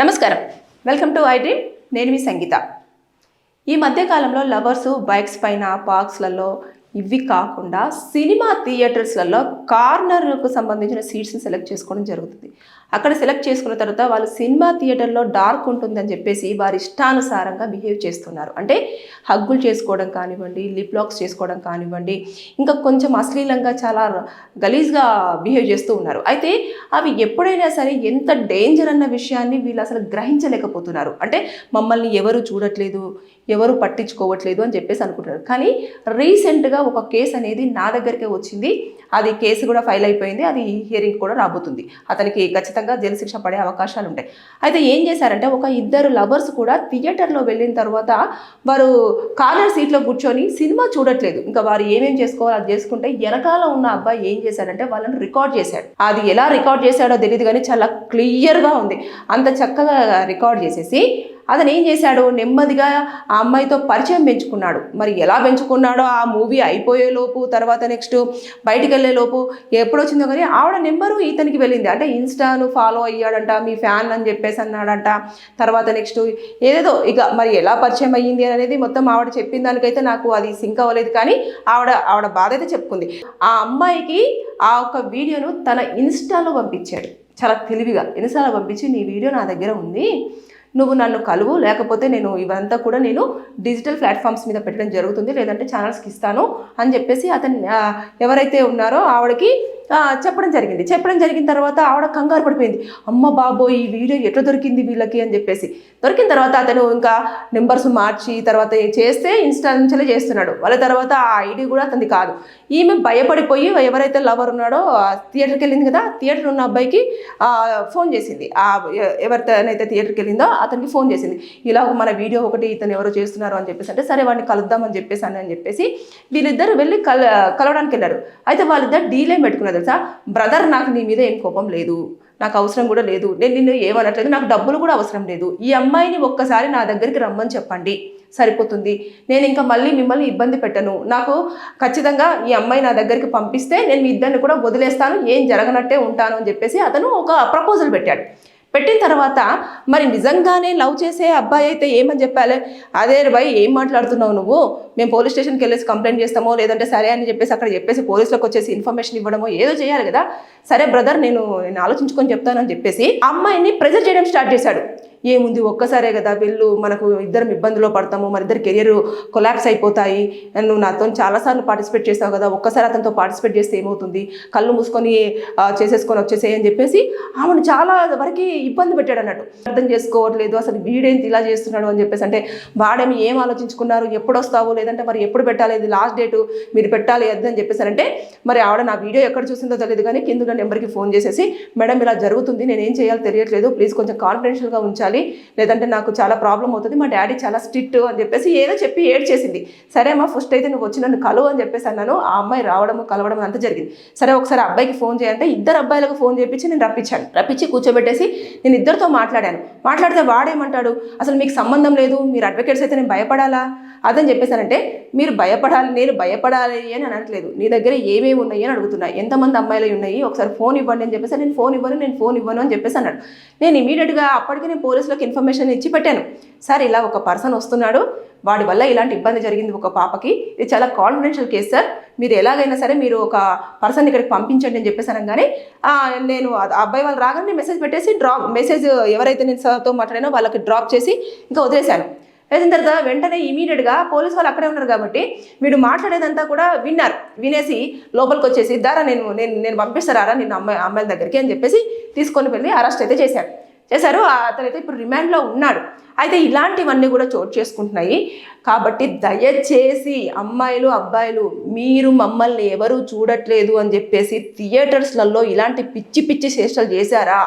నమస్కారం. Welcome to iDream నేను మీ సంగీత. ఈ మధ్యకాలంలో లవర్స్ బైక్స్ పైన పార్క్స్లలో ఇవి కాకుండా సినిమా థియేటర్స్లలో కార్నర్కు సంబంధించిన సీట్స్ని సెలెక్ట్ చేసుకోవడం జరుగుతుంది. అక్కడ సెలెక్ట్ చేసుకున్న తర్వాత వాళ్ళు సినిమా థియేటర్లో డార్క్ ఉంటుందని చెప్పేసి వారి ఇష్టానుసారంగా బిహేవ్ చేస్తున్నారు. అంటే హగ్గులు చేసుకోవడం కానివ్వండి లిప్ లాక్స్ చేసుకోవడం కానివ్వండి ఇంకా కొంచెం అశ్లీలంగా చాలా గలీజ్గా బిహేవ్ చేస్తూ ఉన్నారు. అయితే అవి ఎప్పుడైనా సరే ఎంత డేంజర్ అన్న విషయాన్ని వీళ్ళు అసలు గ్రహించలేకపోతున్నారు. అంటే మమ్మల్ని ఎవరు చూడట్లేదు ఎవరు పట్టించుకోవట్లేదు అని చెప్పేసి అనుకుంటున్నారు. కానీ రీసెంట్గా ఒక కేసు అనేది నా దగ్గరికే వచ్చింది. అది కేసు కూడా ఫైల్ అయిపోయింది అది హియరింగ్ కూడా రాబోతుంది. అతనికి ఖచ్చితంగా జైలు శిక్ష పడే అవకాశాలు ఉంటాయి. అయితే ఏం చేశారంటే ఒక ఇద్దరు లవర్స్ కూడా థియేటర్లో వెళ్ళిన తర్వాత వారు కార్నర్ సీట్లో కూర్చొని సినిమా చూడట్లేదు. ఇంకా వారు ఏమేం చేసుకోవాలో అది చేసుకుంటే వెనకాల ఉన్న అబ్బాయి ఏం చేశాడంటే వాళ్ళని రికార్డ్ చేశాడు. అది ఎలా రికార్డ్ చేశాడో తెలియదు కానీ చాలా క్లియర్గా ఉంది. అంత చక్కగా రికార్డ్ చేసేసి అతను ఏం చేశాడు? నెమ్మదిగా ఆ అమ్మాయితో పరిచయం పెంచుకున్నాడు. మరి ఎలా పెంచుకున్నాడో? ఆ మూవీ అయిపోయే లోపు తర్వాత నెక్స్ట్ బయటికి వెళ్ళే లోపు ఎప్పుడు వచ్చిందో కానీ ఆవిడ నెంబరు ఇతనికి వెళ్ళింది. అంటే ఇన్స్టాను ఫాలో అయ్యాడంట మీ ఫ్యాన్ అని చెప్పేసి అన్నాడంట. తర్వాత నెక్స్ట్ ఏదేదో ఇక మరి ఎలా పరిచయం అయ్యింది అనేది మొత్తం ఆవిడ చెప్పిన దానికైతే నాకు అది సింక్ అవ్వలేదు. కానీ ఆవిడ ఆవిడ బాధ అయితే చెప్పుకుంది. ఆ అమ్మాయికి ఆ ఒక్క వీడియోను తన ఇన్స్టాలో పంపించాడు. చాలా తెలివిగా ఇన్స్టాలో పంపించి నీ వీడియో నా దగ్గర ఉంది. నువ్వు నన్ను కలువు లేకపోతే నేను ఇవంతా కూడా నేను డిజిటల్ ప్లాట్ఫామ్స్ మీద పెట్టడం జరుగుతుంది లేదంటే ఛానల్స్కి ఇస్తాను అని చెప్పేసి అతను ఎవరైతే ఉన్నారో ఆవిడకి చెప్పడం జరిగింది. చెప్పడం జరిగిన తర్వాత ఆవిడ కంగారు పడిపోయింది. అమ్మ బాబోయ్ ఈ వీడియో ఎట్లా దొరికింది వీళ్ళకి అని చెప్పేసి. దొరికిన తర్వాత అతను ఇంకా నెంబర్స్ మార్చి తర్వాత చేస్తే ఇన్స్టా నుంచే చేస్తున్నాడు. వాళ్ళ తర్వాత ఆ ఐడి కూడా అతనిది కాదు. ఈమె భయపడిపోయి ఎవరైతే లవర్ ఉన్నాడో ఆ థియేటర్కి వెళ్ళింది కదా థియేటర్ ఉన్న అబ్బాయికి ఫోన్ చేసింది. ఆ ఎవరితోనైతే థియేటర్కి వెళ్ళిందో అతనికి ఫోన్ చేసింది. ఇలా మన వీడియో ఒకటి ఇతను ఎవరో చేస్తున్నారు అని చెప్పేసి అంటే సరే వాడిని కలుద్దామని చెప్పేసి అని చెప్పేసి వీళ్ళిద్దరు వెళ్ళి కల కలవడానికి వెళ్ళారు. అయితే వాళ్ళిద్దరు డీలే పెట్టుకున్నారు. తెలుసా? బ్రదర్ నాకు నీ మీద ఏం కోపం లేదు. నాకు అవసరం కూడా లేదు. నేను నిన్ను ఏమనట్లేదు. నాకు డబ్బులు కూడా అవసరం లేదు. ఈ అమ్మాయిని ఒక్కసారి నా దగ్గరికి రమ్మని చెప్పండి. సరిపోతుంది. నేను ఇంకా మళ్ళీ మిమ్మల్ని ఇబ్బంది పెట్టను. నాకు ఖచ్చితంగా ఈ అమ్మాయి నా దగ్గరికి పంపిస్తే నేను మీ ఇద్దరిని కూడా వదిలేస్తాను. ఏం జరగనట్టే ఉంటాను అని చెప్పేసి అతను ఒక ప్రపోజల్ పెట్టాడు. పెట్టిన తర్వాత మరి నిజంగానే లవ్ చేసే అబ్బాయి అయితే ఏమని చెప్పాలి? అదే భయ్ ఏం మాట్లాడుతున్నావు నువ్వు? మేము పోలీస్ స్టేషన్కి వెళ్ళేసి కంప్లైంట్ చేస్తామో లేదంటే సరే అని చెప్పేసి అక్కడ చెప్పేసి పోలీసులకు వచ్చేసి ఇన్ఫర్మేషన్ ఇవ్వడమో ఏదో చేయాలి కదా? సరే బ్రదర్ నేను నేను ఆలోచించుకొని చెప్తానని చెప్పేసి అమ్మాయిని ప్రెజర్ చేయడం స్టార్ట్ చేశాడు. ఏముంది? ఒక్కసారే కదా వెళ్ళు. మనకు ఇద్దరం ఇబ్బందిలో పడతాము. మన ఇద్దరు కెరియర్ కొలాప్స్ అయిపోతాయి. నువ్వు నాతో చాలాసార్లు పార్టిసిపేట్ చేస్తావు కదా ఒక్కసారి అతనితో పార్టిసిపేట్ చేస్తే ఏమవుతుంది? కళ్ళు మూసుకొని చేసేసుకొని వచ్చేసేయి అని చెప్పేసి ఆమెను చాలా వరకు ఇబ్బంది పెట్టాడు అన్నట్టు. అర్థం చేసుకోవట్లేదు అసలు వీడేంటి ఇలా చేస్తున్నాడు అని చెప్పేసి అంటే వాడేమి ఏం ఆలోచించుకున్నారు? ఎప్పుడు వస్తావు లేదంటే మరి ఎప్పుడు పెట్టాలి? ఇది లాస్ట్ డేటు మీరు పెట్టాలి అని చెప్పేసారంటే మరి ఆవిడ నా వీడియో ఎక్కడ చూసిందో తెలియదు కానీ కింద నెంబర్కి ఫోన్ చేసేసి మేడం ఇలా జరుగుతుంది. నేను ఏం చేయాలో తెలియట్లేదు. ప్లీజ్ కొంచెం కాన్ఫిడెన్షియల్గా ఉంచాలి. లేదంటే నాకు చాలా ప్రాబ్లం అవుతుంది. మా డాడీ చాలా స్ట్రిక్ట్ అని చెప్పేసి ఏదో చెప్పి ఏడ్ చేసింది సరే అమ్మా ఫస్ట్ అయితే నువ్వు వచ్చి నన్ను కలువు అని చెప్పేసి అన్నాను. ఆ అమ్మాయి రావడము కలవడం అంతా జరిగింది. సరే ఒకసారి అబ్బాయికి ఫోన్ చేయంటే ఇద్దరు అబ్బాయిలకు ఫోన్ చేపించి నేను రప్పించాను. రప్పించి కూర్చోబెట్టేసి నేను ఇద్దరితో మాట్లాడాను. మాట్లాడితే వాడేమంటాడు? అసలు మీకు సంబంధం లేదు. మీరు అడ్వకేట్స్ అయితే నేను భయపడాలా? అదని చెప్పేసానంటే మీరు భయపడాలి నేను భయపడాలి అని అనట్లేదు. నీ దగ్గర ఏమేమి ఉన్నాయి అని అడుగుతున్నా. ఎంతమంది అమ్మాయిలు ఉన్నాయి? ఒకసారి ఫోన్ ఇవ్వండి అని చెప్పేసి నేను ఫోన్ ఇవ్వను నేను ఫోన్ ఇవ్వను అని చెప్పేసి అన్నాడు. నేను ఇమీడియట్గా అప్పటికి నేను పోలీసులకు ఇన్ఫర్మేషన్ ఇచ్చి పెట్టాను. సార్ ఇలా ఒక పర్సన్ వస్తున్నాడు. వాడి వల్ల ఇలాంటి ఇబ్బంది జరిగింది ఒక పాపకి. ఇది చాలా కాన్ఫిడెన్షియల్ కేసు సార్. మీరు ఎలాగైనా సరే మీరు ఒక పర్సన్ ఇక్కడికి పంపించండి అని చెప్పేసి అనగానే నేను అబ్బాయి వాళ్ళు రాగానే మెసేజ్ పెట్టేసి డ్రాప్ మెసేజ్ ఎవరైతే నేను సార్తో మాట్లాడానో వాళ్ళకి డ్రాప్ చేసి ఇంకా వదిలేశాను. వేసిన తర్వాత వెంటనే ఇమీడియట్గా పోలీస్ వాళ్ళు అక్కడే ఉన్నారు కాబట్టి వీడు మాట్లాడేదంతా కూడా విన్నారు. వినేసి లోపలికి వచ్చేసి దారా నేను నేను నేను పంపిస్తారా నేను అమ్మాయి అమ్మాయిల దగ్గరికి అని చెప్పేసి తీసుకొని వెళ్ళి అరెస్ట్ అయితే చేశాను చేశారు. అతనైతే ఇప్పుడు రిమాండ్లో ఉన్నాడు. అయితే ఇలాంటివన్నీ కూడా చోటు చేసుకుంటున్నాయి. కాబట్టి దయచేసి అమ్మాయిలు అబ్బాయిలు మీరు మమ్మల్ని ఎవరు చూడట్లేదు అని చెప్పేసి థియేటర్స్లలో ఇలాంటి పిచ్చి పిచ్చి చేష్టలు చేశారా?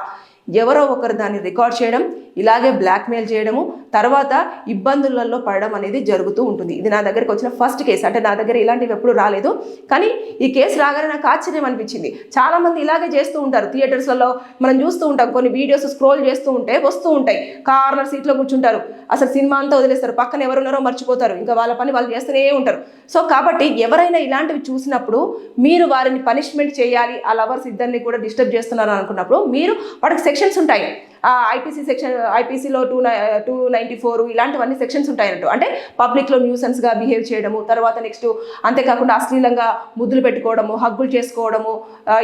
ఎవరో ఒకరు దాన్ని రికార్డ్ చేయడం ఇలాగే బ్లాక్మెయిల్ చేయడము తర్వాత ఇబ్బందులలో పడడం అనేది జరుగుతూ ఉంటుంది. ఇది నా దగ్గరికి వచ్చిన ఫస్ట్ కేసు అంటే నా దగ్గర ఇలాంటివి ఎప్పుడు రాలేదు. కానీ ఈ కేసు రాగానే నాకు ఆశ్చర్యం అనిపించింది. చాలామంది ఇలాగే చేస్తూ ఉంటారు. థియేటర్స్లలో మనం చూస్తూ ఉంటాం. కొన్ని వీడియోస్ స్క్రోల్ చేస్తూ ఉంటే వస్తూ ఉంటాయి. కార్నర్ సీట్లో కూర్చుంటారు. అసలు సినిమా అంతా వదిలేస్తారు. పక్కన ఎవరున్నారో మర్చిపోతారు. ఇంకా వాళ్ళ పని వాళ్ళు చేస్తూనే ఉంటారు. సో కాబట్టి ఎవరైనా ఇలాంటివి చూసినప్పుడు మీరు వారిని పనిష్మెంట్ చేయాలి ఆ లవర్స్ ఇద్దరిని కూడా డిస్టర్బ్ చేస్తున్నారు అనుకున్నప్పుడు మీరు సెక్షన్ సెక్షన్స్ ఉంటాయి. ఐపీసీ సెక్షన్ ఐపీసీలో టూ టూ నైంటీ ఫోర్ ఇలాంటివన్నీ సెక్షన్స్ ఉంటాయన్నట్టు. అంటే పబ్లిక్లో న్యూసెన్స్గా బిహేవ్ చేయడము తర్వాత నెక్స్ట్ అంతేకాకుండా అశ్లీలంగా ముద్దులు పెట్టుకోవడము హగ్గులు చేసుకోవడము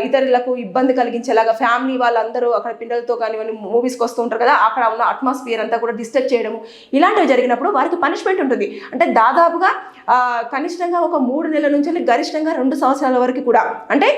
ఇతరులకు ఇబ్బంది కలిగించేలాగా ఫ్యామిలీ వాళ్ళందరూ అక్కడ పిల్లలతో కానివ్వండి మూవీస్కి వస్తూ ఉంటారు కదా అక్కడ ఉన్న అట్మాస్ఫియర్ అంతా కూడా డిస్టర్బ్ చేయడము ఇలాంటివి జరిగినప్పుడు వారికి పనిష్మెంట్ ఉంటుంది. అంటే దాదాపుగా కనిష్టంగా ఒక మూడు నెలల నుంచి గరిష్టంగా రెండు సంవత్సరాల వరకు కూడా అంటే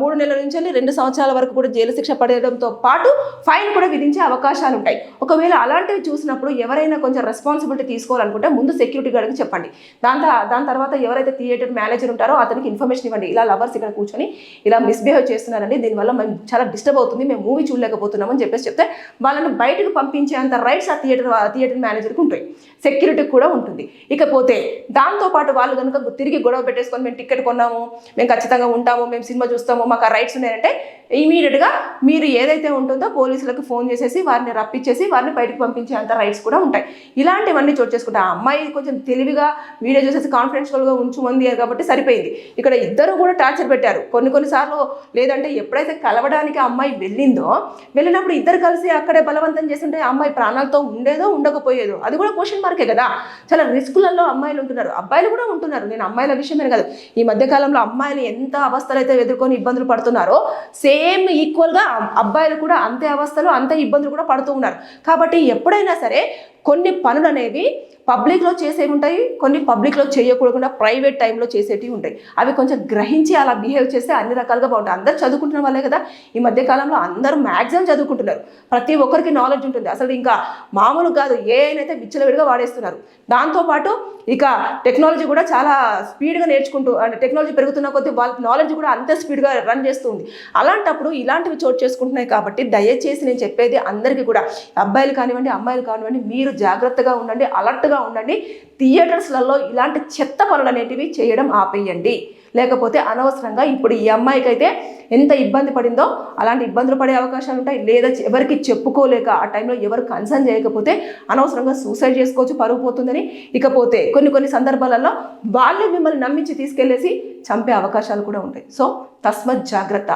మూడు నెలల నుంచి రెండు సంవత్సరాల వరకు కూడా జైలు శిక్ష పడడంతో పాటు ఫైన్ కూడా విధించే అవకాశాలు ఉంటాయి. ఒకవేళ అలాంటివి చూసినప్పుడు ఎవరైనా కొంచెం రెస్పాన్సిబిలిటీ తీసుకోవాలనుకుంటే ముందు సెక్యూరిటీ గార్డ్కి చెప్పండి. దాని దాని తర్వాత ఎవరైతే థియేటర్ మేనేజర్ ఉంటారో అతనికి ఇన్ఫర్మేషన్ ఇవ్వండి. ఇలా లవర్స్ ఇక్కడ కూర్చొని ఇలా మిస్బిహేవ్ చేస్తున్నారండి. దీనివల్ల మేము చాలా డిస్టర్బ్ అవుతుంది. మేము మూవీ చూడలేకపోతున్నాం అని చెప్పేసి చెప్తే వాళ్ళని బయటకు పంపించేంత రైట్స్ ఆ థియేటర్ థియేటర్ మేనేజర్కి ఉంటాయి. సెక్యూరిటీకి కూడా ఉంటుంది. ఇకపోతే దాంతోపాటు వాళ్ళు కనుక తిరిగి గొడవ పెట్టేసుకొని మేము టికెట్ కొన్నాము మేము ఖచ్చితంగా ఉంటాము మేము సినిమా చూస్తాము మాకు ఆ రైట్స్ ఉన్నాయంటే ఇమీడియట్గా మీరు ఏదైతే ఉంటుందో పోలీసులకు ఫోన్ చేసేసి వారిని రప్పించేసి వారిని బయటకు పంపించే అంత రైట్స్ కూడా ఉంటాయి. ఇలాంటివన్నీ చోటు చేసుకుంటే ఆ అమ్మాయి కొంచెం తెలివిగా వీడియో చూసేసి కాన్ఫిడెన్షియల్గా ఉంచుమంది కాబట్టి సరిపోయింది. ఇక్కడ ఇద్దరు కూడా టార్చర్ పెట్టారు. కొన్ని కొన్నిసార్లు లేదంటే ఎప్పుడైతే కలవడానికి ఆ అమ్మాయి వెళ్ళిందో వెళ్ళినప్పుడు ఇద్దరు కలిసి అక్కడే బలవంతం చేస్తుంటే అమ్మాయి ప్రాణాలతో ఉండేదో ఉండకపోయేదో అది కూడా క్వశ్చన్ మార్కే కదా. చాలా రిస్కులలో అమ్మాయిలు ఉంటున్నారు. అబ్బాయిలు కూడా ఉంటున్నారు. నేను అమ్మాయిల విషయమే కాదు. ఈ మధ్యకాలంలో అమ్మాయిలు ఎంత అవస్థలు అయితే ఎదుర్కొని ఇబ్బందులు పడుతున్నారో సేమ్ ఈక్వల్గా అబ్బాయిలు కూడా అంతే అవస్థలు అంతే ఇబ్బందులు కూడా పడుతూ ఉన్నారు. కాబట్టి ఎప్పుడైనా సరే కొన్ని పనులు అనేవి పబ్లిక్లో చేసేవి ఉంటాయి కొన్ని పబ్లిక్లో చేయకూడకుండా ప్రైవేట్ టైంలో చేసేటివి ఉంటాయి. అవి కొంచెం గ్రహించి అలా బిహేవ్ చేస్తే అన్ని రకాలుగా బాగుంటాయి. అందరు చదువుకుంటున్న వాళ్ళే కదా ఈ మధ్యకాలంలో అందరూ మ్యాక్సిమం చదువుకుంటున్నారు. ప్రతి ఒక్కరికి నాలెడ్జ్ ఉంటుంది. అసలు ఇంకా మామూలు కాదు ఏ అయితే విచ్చలవిడిగా వాడేస్తున్నారు. దాంతోపాటు ఇక టెక్నాలజీ కూడా చాలా స్పీడ్గా నేర్చుకుంటూ అంటే టెక్నాలజీ పెరుగుతున్న కొద్దీ వాళ్ళకి నాలెడ్జ్ కూడా అంతే స్పీడ్గా రన్ చేస్తుంది అలాంటప్పుడు ఇలాంటివి చోటు చేసుకుంటున్నాయి కాబట్టి దయచేసి నేను చెప్పేది అందరికీ కూడా అబ్బాయిలు కానివ్వండి అమ్మాయిలు కానివ్వండి మీరు జాగ్రత్తగా ఉండండి అలర్ట్గా ఉండండి. థియేటర్స్లలో ఇలాంటి చెత్త పనులు అనేటివి చేయడం ఆపేయండి. లేకపోతే అనవసరంగా ఇప్పుడు ఈ అమ్మాయికి అయితే ఎంత ఇబ్బంది పడిందో అలాంటి ఇబ్బందులు పడే అవకాశాలు ఉంటాయి. లేదా ఎవరికి చెప్పుకోలేక ఆ టైంలో ఎవరు కన్సర్న్ చేయకపోతే అనవసరంగా సూసైడ్ చేసుకోవచ్చు పరుగు పోతుందని. ఇకపోతే కొన్ని కొన్ని సందర్భాలలో వాళ్ళే మిమ్మల్ని నమ్మించి తీసుకెళ్ళేసి చంపే అవకాశాలు కూడా ఉంటాయి. సో తస్మత్ జాగ్రత్త.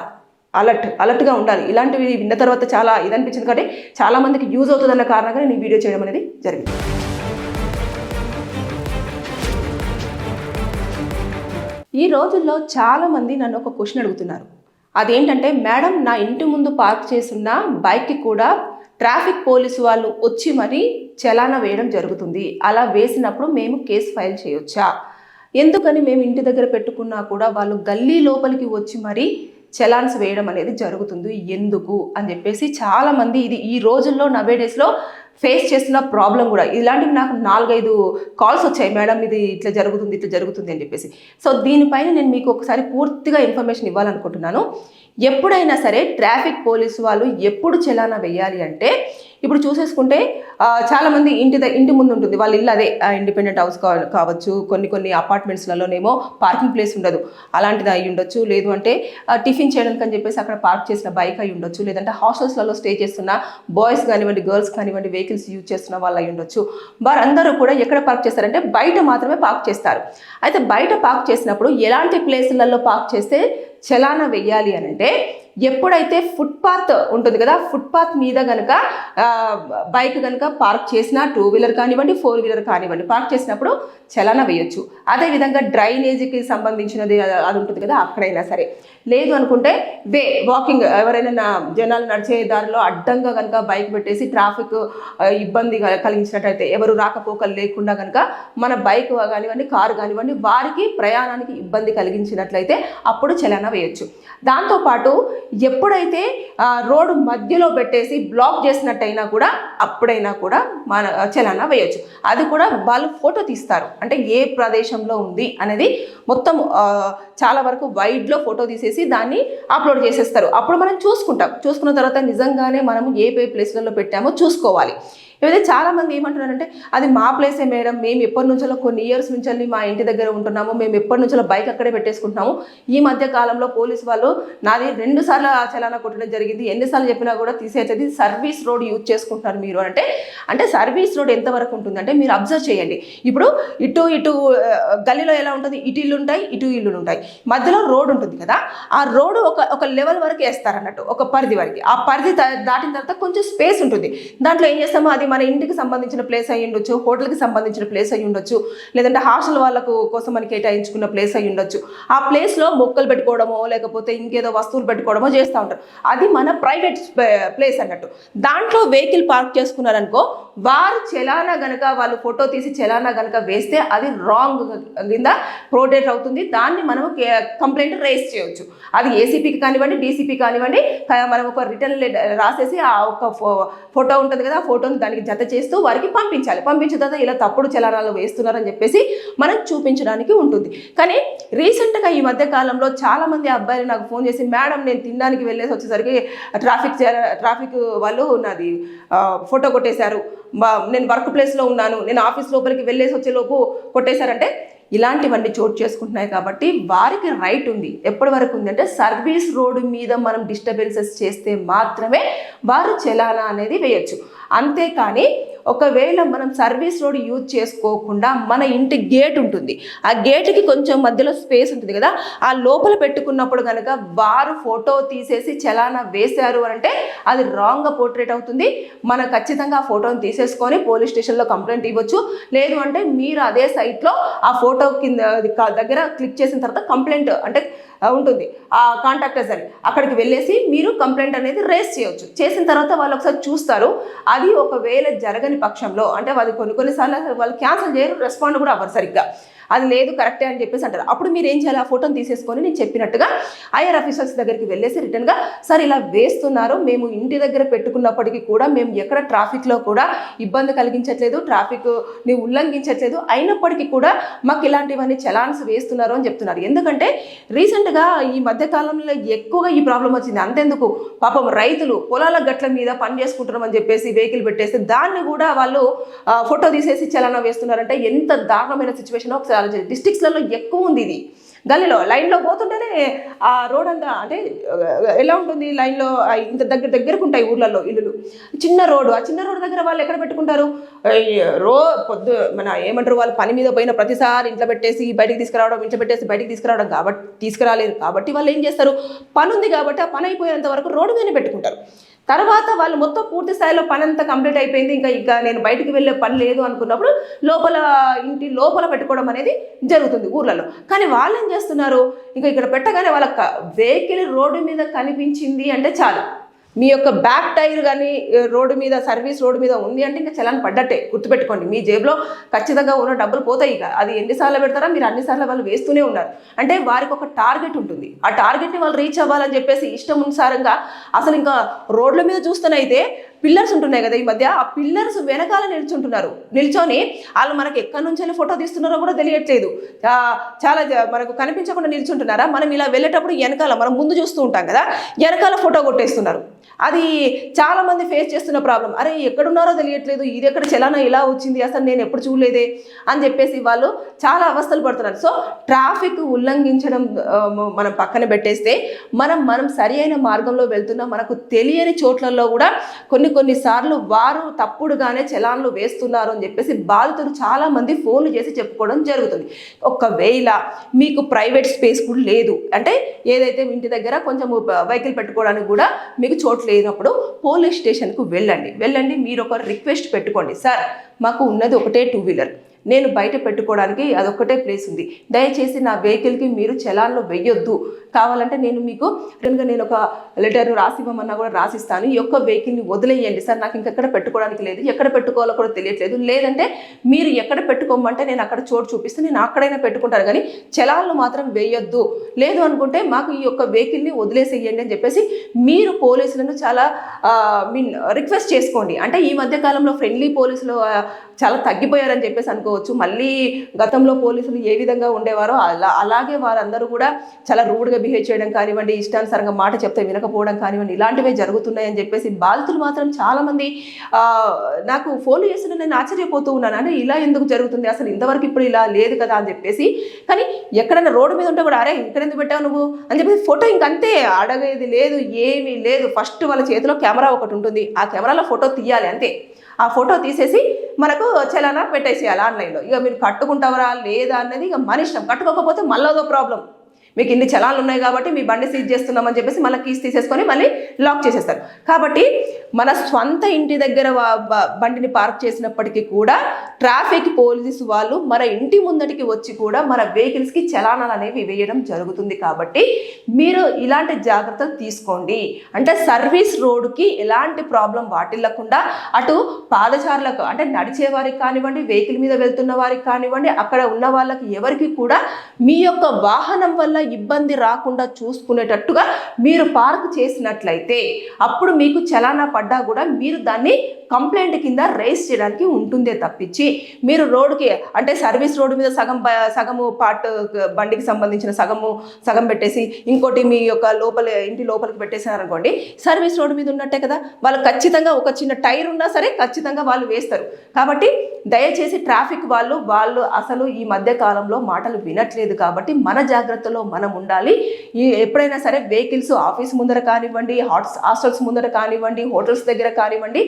అలర్ట్ అలర్ట్గా ఉండాలి. ఇలాంటివి విన్న తర్వాత చాలా ఇది అనిపించింది కాబట్టి చాలా మందికి యూజ్ అవుతుందన్న కారణంగా నేను ఈ వీడియో చేయడం అనేది జరిగింది. ఈ రోజుల్లో చాలామంది నన్ను ఒక క్వశ్చన్ అడుగుతున్నారు. అదేంటంటే మేడం నా ఇంటి ముందు పార్క్ చేసిన బైక్కి కూడా ట్రాఫిక్ పోలీసు వాళ్ళు వచ్చి మరీ చలానా వేయడం జరుగుతుంది. అలా వేసినప్పుడు మేము కేసు ఫైల్ చేయొచ్చా? ఎందుకని మేము ఇంటి దగ్గర పెట్టుకున్నా కూడా వాళ్ళు గల్లీ లోపలికి వచ్చి మరీ చలాన్స్ వేయడం అనేది జరుగుతుంది. ఎందుకు? అని చెప్పేసి చాలామంది ఇది ఈ రోజుల్లో నవే డేస్లో ఫేస్ చేస్తున్న ప్రాబ్లం కూడా ఇలాంటివి నాకు నాలుగైదు కాల్స్ వచ్చాయి మేడం ఇది ఇట్లా జరుగుతుంది ఇట్లా జరుగుతుంది అని చెప్పేసి. సో దీనిపైన నేను మీకు ఒకసారి పూర్తిగా ఇన్ఫర్మేషన్ ఇవ్వాలనుకుంటున్నాను. ఎప్పుడైనా సరే ట్రాఫిక్ పోలీసు వాళ్ళు ఎప్పుడు చలానా వేయాలి అంటే ఇప్పుడు చూసేసుకుంటే చాలామంది ఇంటి ద- ఇంటి ముందు ఉంటుంది. వాళ్ళ ఇల్లు అదే ఇండిపెండెంట్ హౌస్ కా- కావచ్చు. కొన్ని కొన్ని అపార్ట్మెంట్స్లలోనేమో పార్కింగ్ ప్లేస్ ఉండదు. అలాంటిది అయి ఉండొచ్చు. లేదు అంటే టిఫిన్ చేయడానికి అని చెప్పేసి అక్కడ పార్క్ చేసిన బైక్ అయి ఉండొచ్చు. లేదంటే హాస్టల్స్లలో స్టే చేస్తున్న బాయ్స్ కానివ్వండి గర్ల్స్ కానివ్వండి వెహికల్స్ యూజ్ చేస్తున్న వాళ్ళు అయి ఉండొచ్చు. వారందరూ కూడా ఎక్కడ పార్క్ చేస్తారంటే బయట మాత్రమే పార్క్ చేస్తారు. అయితే బయట పార్క్ చేసినప్పుడు ఎలాంటి ప్లేసులలో పార్క్ చేస్తే చలాన వెయ్యాలి అని అంటే ఎప్పుడైతే ఫుట్పాత్ ఉంటుంది కదా ఫుట్పాత్ మీద కనుక బైక్ కనుక పార్క్ చేసినా టూ వీలర్ కానివ్వండి ఫోర్ వీలర్ కానివ్వండి పార్క్ చేసినప్పుడు చలన వేయొచ్చు. అదేవిధంగా డ్రైనేజీకి సంబంధించినది అది ఉంటుంది కదా అక్కడైనా సరే. లేదు అనుకుంటే వే వాకింగ్ ఎవరైనా జనాలు నడిచే దారిలో అడ్డంగా కనుక బైక్ పెట్టేసి ట్రాఫిక్ ఇబ్బంది కలిగించినట్టయితే ఎవరు రాకపోకలు లేకుండా కనుక మన బైక్ కానివ్వండి కారు కానివ్వండి వారికి ప్రయాణానికి ఇబ్బంది కలిగించినట్లయితే అప్పుడు చలన వేయొచ్చు. దాంతోపాటు ఎప్పుడైతే ఆ, రోడ్డు మధ్యలో పెట్టేసి బ్లాక్ చేసినట్టయినా కూడా అప్పుడైనా కూడా మన చలానా వేయచ్చు. అది కూడా వాళ్ళు ఫోటో తీస్తారు. అంటే ఏ ప్రదేశంలో ఉంది అనేది మొత్తం చాలా వరకు వైడ్లో ఫోటో తీసేసి దాన్ని అప్లోడ్ చేసేస్తారు. అప్పుడు మనం చూసుకుంటాం. చూసుకున్న తర్వాత నిజంగానే మనం ఏ ఏ ప్లేస్లలో పెట్టామో చూసుకోవాలి. ఏదైతే చాలామంది ఏమంటున్నారంటే అది మా ప్లేసే మేడం మేము ఎప్పటి నుంచో కొన్ని ఇయర్స్ నుంచి మా ఇంటి దగ్గర ఉంటున్నాము మేము ఎప్పటి నుంచో బైక్ అక్కడే పెట్టేసుకుంటున్నాము. ఈ మధ్య కాలంలో పోలీసు వాళ్ళు నాది రెండు సార్లు చలానా కొట్టడం జరిగింది. ఎన్నిసార్లు చెప్పినా కూడా తీసేసేది సర్వీస్ రోడ్ యూజ్ చేసుకుంటున్నారు మీరు అంటే అంటే సర్వీస్ రోడ్ ఎంతవరకు ఉంటుందంటే మీరు అబ్జర్వ్ చేయండి. ఇప్పుడు ఇటు ఇటు గల్లీలో ఎలా ఉంటుంది? ఇటు ఇల్లు ఉంటాయి ఇటు ఇల్లులు ఉంటాయి. మధ్యలో రోడ్ ఉంటుంది కదా ఆ రోడ్ ఒక ఒక లెవెల్ వరకు వేస్తారు అన్నట్టు ఒక పరిధి వరకు. ఆ పరిధి దాటిన తర్వాత కొంచెం స్పేస్ ఉంటుంది. దాంట్లో ఏం చేస్తామో అది మన ఇంటికి సంబంధించిన ప్లేస్ అయి ఉండొచ్చు హోటల్కి సంబంధించిన ప్లేస్ అయి ఉండొచ్చు లేదంటే హాస్టల్ వాళ్ళకు కోసం మనకి కేటాయించుకున్న ప్లేస్ అయి ఉండొచ్చు. ఆ ప్లేస్లో మొక్కలు పెట్టుకోవడమో లేకపోతే ఇంకేదో వస్తువులు పెట్టుకోవడమో చేస్తూ ఉంటారు. అది మన ప్రైవేట్ ప్లేస్ అన్నట్టు. దాంట్లో వెహికల్ పార్క్ చేసుకున్నారనుకో వారు చలానా గనక వాళ్ళు ఫోటో తీసి చలానా గనక వేస్తే అది రాంగ్ కింద ప్రోటేట్ అవుతుంది. దాన్ని మనం కంప్లైంట్ రేస్ చేయొచ్చు. అది ఏసీపీకి కానివ్వండి డీసీపీ కానివ్వండి మనం ఒక రిటర్న్ రాసేసి ఆ ఒక ఫో- ఫోటో ఉంటుంది కదా ఆ ఫోటోని దానికి జత చేస్తూ వారికి పంపించాలి. పంపించిన తర్వాత ఇలా తప్పుడు చలనాలు వేస్తున్నారని చెప్పేసి మనం చూపించడానికి ఉంటుంది. కానీ రీసెంట్గా ఈ మధ్య కాలంలో చాలామంది అబ్బాయిలు నాకు ఫోన్ చేసి మేడం నేను తినడానికి వెళ్ళేసి వచ్చేసరికి ట్రాఫిక్ ట్రాఫిక్ వాళ్ళు నాది ఫోటో కొట్టేశారు. నేను వర్క్ ప్లేస్లో ఉన్నాను. నేను ఆఫీస్ లోపలికి వెళ్ళేసి వచ్చే లోపు కొట్టేశారంటే ఇలాంటివన్నీ చోటు చేసుకుంటున్నాయి కాబట్టి వారికి రైట్ ఉంది. ఎప్పటి వరకు ఉంది అంటే సర్వీస్ రోడ్డు మీద మనం డిస్టర్బెన్సెస్ చేస్తే మాత్రమే వారు చలానా అనేది వేయచ్చు. అంతేకాని ఒకవేళ మనం సర్వీస్ రోడ్ యూజ్ చేసుకోకుండా మన ఇంటి గేట్ ఉంటుంది. ఆ గేట్కి కొంచెం మధ్యలో స్పేస్ ఉంటుంది కదా ఆ లోపల పెట్టుకున్నప్పుడు కనుక వారు ఫోటో తీసేసి చలానా వేశారు అంటే అది రాంగ్గా పోర్ట్రేట్ అవుతుంది. మనం ఖచ్చితంగా ఆ ఫోటోని తీసేసుకొని పోలీస్ స్టేషన్లో కంప్లైంట్ ఇవ్వచ్చు. లేదు అంటే మీరు అదే సైట్లో ఆ ఫోటో కింద దగ్గర క్లిక్ చేసిన తర్వాత కంప్లైంట్ అంటే ఉంటుంది. ఆ కాంటాక్టర్స్ అని. అక్కడికి వెళ్ళేసి మీరు కంప్లైంట్ అనేది రేస్ చేయొచ్చు. చేసిన తర్వాత వాళ్ళు ఒకసారి చూస్తారు. అది ఒకవేళ జరగని పక్షంలో అంటే వాళ్ళు కొన్ని కొన్నిసార్లు వాళ్ళు క్యాన్సిల్ చేయరు రెస్పాండ్ కూడా అవ్వరు సరిగ్గా. అది లేదు కరెక్టే అని చెప్పేసి అంటారు. అప్పుడు మీరు ఏం చేయాలి? ఆ ఫోటోని తీసేసుకొని నేను చెప్పినట్టుగా ఐఆర్ ఆఫీసర్స్ దగ్గరికి వెళ్ళేసి రిటర్న్గా సార్ ఇలా వేస్తున్నారు. మేము ఇంటి దగ్గర పెట్టుకున్నప్పటికీ కూడా మేము ఎక్కడ ట్రాఫిక్లో కూడా ఇబ్బంది కలిగించట్లేదు ట్రాఫిక్ని ఉల్లంఘించట్లేదు. అయినప్పటికీ కూడా మాకు ఇలాంటివన్నీ చలాన్స్ వేస్తున్నారు అని చెప్తున్నారు. ఎందుకంటే రీసెంట్గా ఈ మధ్యకాలంలో ఎక్కువగా ఈ ప్రాబ్లం వచ్చింది. అంతెందుకు? పాపం రైతులు పొలాల గట్ల మీద పని చేసుకుంటున్నామని చెప్పేసి వెహికల్ పెట్టేసి దాన్ని కూడా వాళ్ళు ఫోటో తీసేసి చలానా వేస్తున్నారంటే ఎంత దారుణమైన సిచ్యువేషన్ ఒకసారి ఆలోచించండి డిస్టిక్స్లలో ఎక్కువ ఉంది ఇది. గల్లీలో లైన్లో పోతుంటేనే ఆ రోడ్ అంతా అంటే ఎలా ఉంటుంది? లైన్లో ఇంత దగ్గర దగ్గరకు ఉంటాయి ఊర్లలో ఇల్లులు. చిన్న రోడ్డు ఆ చిన్న రోడ్డు దగ్గర వాళ్ళు ఎక్కడ పెట్టుకుంటారు? రో పొద్దు మన ఏమంటారు వాళ్ళు పని మీద పోయిన ప్రతిసారి ఇంట్లో పెట్టేసి బయటికి తీసుకురావడం ఇంట్లో పెట్టేసి బయటికి తీసుకురావడం కాబట్టి తీసుకురాలేదు. కాబట్టి వాళ్ళు ఏం చేస్తారు? పని ఉంది కాబట్టి ఆ పని అయిపోయేంత వరకు రోడ్డు మీద పెట్టుకుంటారు. తర్వాత వాళ్ళు మొత్తం పూర్తి స్థాయిలో పని అంతా కంప్లీట్ అయిపోయింది. ఇంకా ఇంకా నేను బయటికి వెళ్ళే పని లేదు అనుకున్నప్పుడు లోపల ఇంటి లోపల పెట్టుకోవడం అనేది జరుగుతుంది ఊర్లలో. కానీ వాళ్ళు ఏం చేస్తున్నారు? ఇంకా ఇక్కడ పెట్టగానే వాళ్ళ వెహికల్ రోడ్డు మీద కనిపించింది అంటే చాలు. మీ యొక్క బ్యాక్ టైర్ కానీ రోడ్డు మీద సర్వీస్ రోడ్డు మీద ఉంది అంటే ఇంకా చలాన్ పడ్డట్టే. గుర్తుపెట్టుకోండి మీ జేబులో ఖచ్చితంగా ఉన్న డబ్బులు పోతాయి ఇక. అది ఎన్నిసార్లు పెడతారా మీరు అన్నిసార్లు వాళ్ళు వేస్తూనే ఉన్నారు. అంటే వారికి ఒక టార్గెట్ ఉంటుంది. ఆ టార్గెట్ని వాళ్ళు రీచ్ అవ్వాలని చెప్పేసి ఇష్టం అనుసారంగా అసలు ఇంకా రోడ్ల మీద చూస్తేనైతే పిల్లర్స్ ఉంటున్నాయి కదా ఈ మధ్య ఆ పిల్లర్స్ వెనకాల నిల్చుంటున్నారు. నిల్చొని వాళ్ళు మనకి ఎక్కడి నుంచి వెళ్ళి ఫోటో తీస్తున్నారో కూడా తెలియట్లేదు. చాలా మనకు కనిపించకుండా నిల్చుంటున్నారా? మనం ఇలా వెళ్ళేటప్పుడు వెనకాల మనం ముందు చూస్తూ ఉంటాం కదా వెనకాల ఫోటో కొట్టేస్తున్నారు. అది చాలా మంది ఫేస్ చేస్తున్న ప్రాబ్లం. అరే ఎక్కడున్నారో తెలియట్లేదు. ఇది ఎక్కడ చలానా ఇలా వచ్చింది? అసలు నేను ఎప్పుడు చూడలేదే? అని చెప్పేసి వాళ్ళు చాలా అవస్థలు పడుతున్నారు. సో ట్రాఫిక్ ఉల్లంఘించడం మనం పక్కన పెట్టేస్తే మనం మనం సరి అయిన మార్గంలో వెళ్తున్నాం మనకు తెలియని చోట్లలో కూడా కొన్ని కొన్నిసార్లు వారు తప్పుడుగానే చలాన్లు వేస్తున్నారు అని చెప్పేసి బాధితులు చాలామంది ఫోన్లు చేసి చెప్పుకోవడం జరుగుతుంది. ఒకవేళ మీకు ప్రైవేట్ స్పేస్ కూడా లేదు అంటే ఏదైతే ఇంటి దగ్గర కొంచెం వెహికల్ పెట్టుకోవడానికి కూడా మీకు చోటు లేనప్పుడు పోలీస్ స్టేషన్కు వెళ్ళండి. వెళ్ళండి మీరు ఒక రిక్వెస్ట్ పెట్టుకోండి. సార్ మాకు ఉన్నది ఒకటే టూ వీలర్. నేను బయట పెట్టుకోవడానికి అదొక్కటే ప్లేస్ ఉంది. దయచేసి నా వెహికల్కి మీరు చలాన్లో వెయ్యొద్దు. కావాలంటే నేను మీకు రిటర్న్గా నేను ఒక లెటర్ రాసి ఇవ్వమన్నా కూడా రాసిస్తాను. ఈ యొక్క వెహికల్ని వదిలేయండి. సార్ నాకు ఇంకెక్కడ పెట్టుకోవడానికి లేదు. ఎక్కడ పెట్టుకోవాలో కూడా తెలియట్లేదు. లేదంటే మీరు ఎక్కడ పెట్టుకోమంటే నేను అక్కడ చోటు చూపిస్తే నేను అక్కడైనా పెట్టుకుంటాను. కానీ చలాన్లు మాత్రం వేయొద్దు లేదు అనుకుంటే మాకు ఈ యొక్క వెహికల్ని వదిలేసేయండి అని చెప్పేసి మీరు పోలీసులను చాలా మీన్ రిక్వెస్ట్ చేసుకోండి. అంటే ఈ మధ్య కాలంలో ఫ్రెండ్లీ పోలీసులు చాలా తగ్గిపోయారని చెప్పేసి అనుకోవచ్చు. మళ్ళీ గతంలో పోలీసులు ఏ విధంగా ఉండేవారో అలా అలాగే వారందరూ కూడా చాలా రూడ్గా బిహేవ్ చేయడం కానివ్వండి ఇష్టానుసారంగా మాట చెప్తే వినకపోవడం కానివ్వండి ఇలాంటివే జరుగుతున్నాయని చెప్పేసి బాధితులు మాత్రం చాలామంది నాకు ఫోన్ చేస్తున్న నేను ఆశ్చర్యపోతూ ఉన్నాను. అంటే ఇలా ఎందుకు జరుగుతుంది? అసలు ఇంతవరకు ఇప్పుడు ఇలా లేదు కదా అని చెప్పేసి. కానీ ఎక్కడైనా రోడ్డు మీద ఉంటే కూడా అరే ఇక్కడ ఎందుకు పెట్టావు నువ్వు? అని చెప్పేసి ఫోటో ఇంకంతే అడగేది లేదు ఏమీ లేదు. ఫస్ట్ వాళ్ళ చేతిలో కెమెరా ఒకటి ఉంటుంది. ఆ కెమెరాలో ఫోటో తీయాలి అంతే. ఆ ఫోటో తీసేసి మనకు చలానా పెట్టేసేయాలి ఆన్లైన్లో. ఇక మీరు కట్టుకుంటావరా లేదా అన్నది ఇక మన ఇష్టం కట్టుకోకపోతే మళ్ళీ ప్రాబ్లం మీకు ఇన్ని చలాలు ఉన్నాయి కాబట్టి మీ బండి సీజ్ చేస్తున్నామని చెప్పేసి మళ్ళీ కీస్ తీసేసుకొని మళ్ళీ లాక్ చేసేస్తారు. కాబట్టి మన స్వంత ఇంటి దగ్గర బండిని పార్క్ చేసినప్పటికీ కూడా ట్రాఫిక్ పోలీస్ వాళ్ళు మన ఇంటి ముందటికి వచ్చి కూడా మన వెహికల్స్కి చలానాలు అనేవి వేయడం జరుగుతుంది కాబట్టి మీరు ఇలాంటి జాగ్రత్తలు తీసుకోండి. అంటే సర్వీస్ రోడ్డుకి ఎలాంటి ప్రాబ్లం వాటిల్లకుండా అటు పాదచారులకు అంటే నడిచే వారికి కానివ్వండి వెహికల్ మీద వెళ్తున్న వారికి కానివ్వండి అక్కడ ఉన్న వాళ్ళకి ఎవరికి కూడా మీ యొక్క వాహనం వల్ల ఇబ్బంది రాకుండా చూసుకునేటట్టుగా మీరు పార్క్ చేసినట్లయితే అప్పుడు మీకు చలానా పడ్డా కూడా మీరు దాన్ని కంప్లైంట్ కింద రేస్ చేయడానికి ఉంటుందే తప్పించి మీరు రోడ్డుకి అంటే సర్వీస్ రోడ్డు మీద సగం సగము పార్ట్ బండికి సంబంధించిన సగము సగం పెట్టేసి ఇంకోటి మీ యొక్క లోపల ఇంటి లోపలికి పెట్టేశారనుకోండి సర్వీస్ రోడ్డు మీద ఉన్నట్టే కదా వాళ్ళు ఖచ్చితంగా ఒక చిన్న టైర్ ఉన్నా సరే ఖచ్చితంగా వాళ్ళు వేస్తారు. కాబట్టి దయచేసి ట్రాఫిక్ వాళ్ళు వాళ్ళు అసలు ఈ మధ్య కాలంలో మాటలు వినట్లేదు కాబట్టి మన జాగ్రత్తలో మనం ఉండాలి. ఈ ఎప్పుడైనా సరే వెహికల్స్ ఆఫీస్ ముందర కానివ్వండి హాట్స్ హాస్టల్స్ ముందర కానివ్వండి హోటల్స్ దగ్గర కానివ్వండి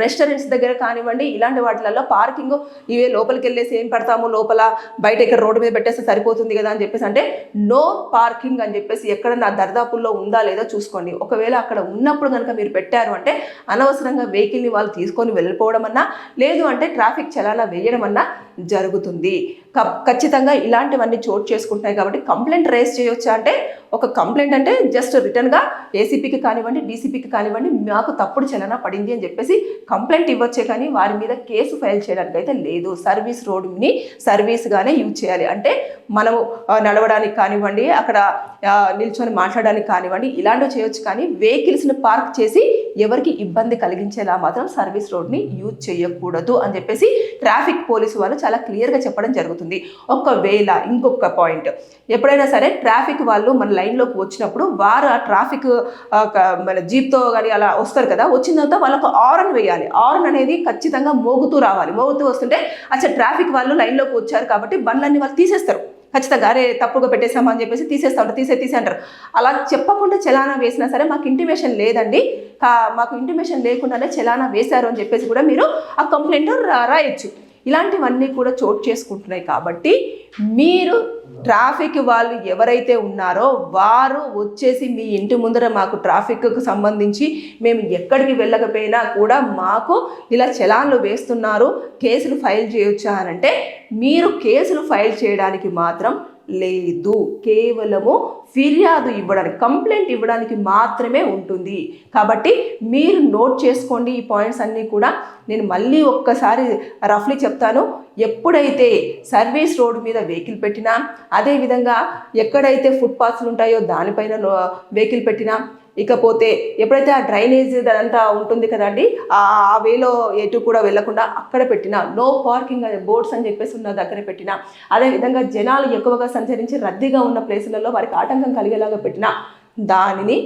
రెస్టారెంట్స్ దగ్గర కానివ్వండి ఇలాంటి వాటిలలో పార్కింగ్ ఇవే లోపలికి వెళ్ళేసి ఏం పెడతాము? లోపల బయట ఇక్కడ రోడ్డు మీద పెట్టేస్తే సరిపోతుంది కదా అని చెప్పేసి అంటే నో పార్కింగ్ అని చెప్పేసి ఎక్కడ నా దర్దాపుల్లో ఉందా లేదో చూసుకోండి. ఒకవేళ అక్కడ ఉన్నప్పుడు కనుక మీరు పెట్టారు అంటే అనవసరంగా వెహికల్ని వాళ్ళు తీసుకొని వెళ్ళిపోవడం అన్నా లేదు అంటే ట్రాఫిక్ చలానా వేయడం అన్నా జరుగుతుంది. క- ఖచ్చితంగా ఇలాంటివన్నీ చోటు చేసుకుంటున్నాయి కాబట్టి కంప్లైంట్ రేస్ చేయొచ్చా అంటే ఒక కంప్లైంట్ అంటే జస్ట్ రిటర్న్గా ఏసీపీకి కానివ్వండి డీసీపీకి కానివ్వండి మాకు తప్పుడు చలన పడింది అని చెప్పేసి కంప్లైంట్ ఇవ్వచ్చే కానీ వారి మీద కేసు ఫైల్ చేయడానికి అయితే లేదు. సర్వీస్ రోడ్ని సర్వీస్గానే యూజ్ చేయాలి. అంటే మనము నడవడానికి కానివ్వండి అక్కడ నిల్చొని మాట్లాడడానికి కానివ్వండి ఇలాంటివి చేయొచ్చు కానీ వెహికల్స్ని పార్క్ చేసి ఎవరికి ఇబ్బంది కలిగించేలా మాత్రం సర్వీస్ రోడ్ని యూజ్ చేయకూడదు అని చెప్పేసి ట్రాఫిక్ పోలీసు వాళ్ళు చాలా క్లియర్గా చెప్పడం జరుగుతుంది. ఒకవేళ ఇంకొక పాయింట్. ఎప్పుడైనా సరే ట్రాఫిక్ వాళ్ళు మన లైన్లోకి వచ్చినప్పుడు వారు ఆ ట్రాఫిక్ మన జీప్తో కానీ అలా వస్తారు కదా వచ్చిన తర్వాత వాళ్ళకు ఆరన్ వేయాలి. ఆరన్ అనేది ఖచ్చితంగా మోగుతూ రావాలి. మోగుతూ వస్తుంటే అచ్చా ట్రాఫిక్ వాళ్ళు లైన్లోకి వచ్చారు కాబట్టి బండ్లన్నీ వాళ్ళు తీసేస్తారు. ఖచ్చితంగా అరే తప్పుగా పెట్టేసామా అని చెప్పేసి తీసేస్తా ఉంటారు తీసే తీసే అంటారు. అలా చెప్పకుండా చలానా వేసినా సరే మాకు ఇంటిమేషన్ లేదండి. మాకు ఇంటిమేషన్ లేకుండానే చలానా వేశారు అని చెప్పేసి కూడా మీరు ఆ కంప్లైంట్ రాయొచ్చు. ఇలాంటివన్నీ కూడా చోటు చేసుకుంటున్నాయి కాబట్టి మీరు ట్రాఫిక్ వాళ్ళు ఎవరైతే ఉన్నారో వారు వచ్చేసి మీ ఇంటి ముందర మాకు ట్రాఫిక్కు సంబంధించి మేము ఎక్కడికి వెళ్ళకపోయినా కూడా మాకు ఇలా చలాన్లు వేస్తున్నారు కేసులు ఫైల్ చేయొచ్చా అనంటే మీరు కేసులు ఫైల్ చేయడానికి మాత్రం లేదు. కేవలము ఫిర్యాదు ఇవ్వడానికి కంప్లైంట్ ఇవ్వడానికి మాత్రమే ఉంటుంది. కాబట్టి మీరు నోట్ చేసుకోండి ఈ పాయింట్స్ అన్నీ కూడా. నేను మళ్ళీ ఒక్కసారి రఫ్లీ చెప్తాను. ఎప్పుడైతే సర్వీస్ రోడ్డు మీద వెహికల్ పెట్టినా అదేవిధంగా ఎక్కడైతే ఫుట్పాత్లు ఉంటాయో దానిపైన వెహికల్ పెట్టినా ఇకపోతే ఎప్పుడైతే ఆ డ్రైనేజ్ అదంతా ఉంటుంది కదండి ఆ వేలో ఎటు కూడా వెళ్ళకుండా అక్కడ పెట్టిన నో పార్కింగ్ బోర్డ్స్ అని చెప్పేసి ఉన్న దగ్గర పెట్టిన అదేవిధంగా జనాలు ఎక్కువగా సంచరించి రద్దీగా ఉన్న ప్లేసులలో వారికి ఆటంకం కలిగేలాగా పెట్టిన దానిని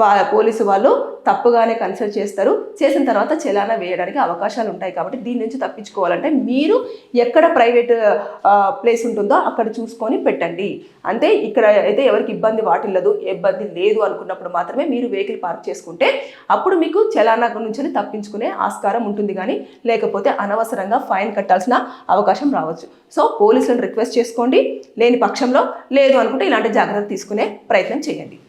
వాళ్ళ పోలీసు వాళ్ళు తప్పుగానే కన్సిడర్ చేస్తారు. చేసిన తర్వాత చలానా వేయడానికి అవకాశాలు ఉంటాయి కాబట్టి దీని నుంచి తప్పించుకోవాలంటే మీరు ఎక్కడ ప్రైవేట్ ప్లేస్ ఉంటుందో అక్కడ చూసుకొని పెట్టండి. అంటే ఇక్కడ అయితే ఎవరికి ఇబ్బంది వాటిల్లదు ఇబ్బంది లేదు అనుకున్నప్పుడు మాత్రమే మీరు వెహికల్ పార్క్ చేసుకుంటే అప్పుడు మీకు చలానా నుంచి తప్పించుకునే ఆస్కారం ఉంటుంది కానీ లేకపోతే అనవసరంగా ఫైన్ కట్టాల్సిన అవకాశం రావచ్చు. సో పోలీసులను రిక్వెస్ట్ చేసుకోండి. లేని పక్షంలో లేదు అనుకుంటే ఇలాంటి జాగ్రత్త తీసుకునే ప్రయత్నం చేయండి.